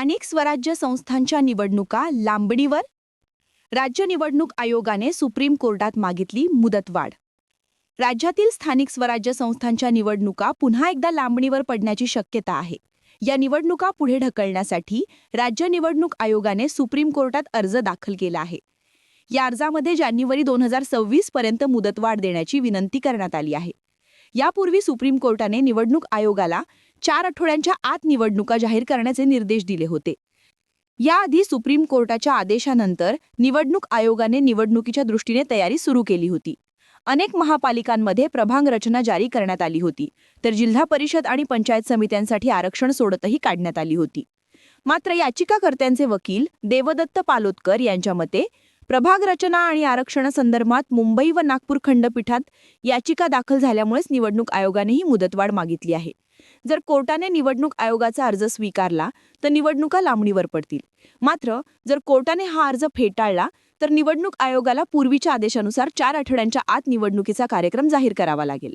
स्थानिक स्वराज्य संस्थांच्या निवडणुका लांबणीवर? राज्य निवडणूक आयोगाने सुप्रीम कोर्टात मागितली मुदतवाढ. राज्यातील स्थानिक स्वराज्य संस्थांच्या निवडणुका पुन्हा एकदा लांबणीवर पडण्याची शक्यता आहे. या निवडणुका पुढे ढकलण्यासाठी राज्य निवडणूक आयोगाने सुप्रीम कोर्टात अर्ज दाखल केला आहे. या अर्जामध्ये जानेवारी दोन हजार सव्वीस पर्यंत मुदतवाढ देण्याची विनंती करण्यात आली आहे. यापूर्वी सुप्रीम कोर्टाने निवडणूक आयोगाला चार आठवड्यांच्या आत निवडणुका जाहीर करण्याचे निर्देश दिले होते. याआधी सुप्रीम कोर्टाच्या आदेशानंतर निवडणूक आयोगाने निवडणुकीच्या दृष्टीने तयारी सुरू केली होती. अनेक महापालिकांमध्ये प्रभांग रचना जारी करण्यात आली होती तर जिल्हा परिषद आणि पंचायत समित्यांसाठी आरक्षण सोडतही काढण्यात आली होती. मात्र याचिकाकर्त्यांचे वकील देवदत्त पालोदकर यांच्या मते प्रभाग रचना आणि आरक्षणासंदर्भात मुंबई व नागपूर खंडपीठात याचिका दाखल झाल्यामुळेच निवडणूक आयोगाने ही मुदतवाढ मागितली आहे. जर कोर्टाने निवडणूक आयोगाचा अर्ज स्वीकारला तर निवडणुका लांबणीवर पडतील. मात्र जर कोर्टाने हा अर्ज फेटाळला तर निवडणूक आयोगाला पूर्वीच्या आदेशानुसार चार आठवड्यांच्या आत निवडणुकीचा कार्यक्रम जाहीर करावा लागेल.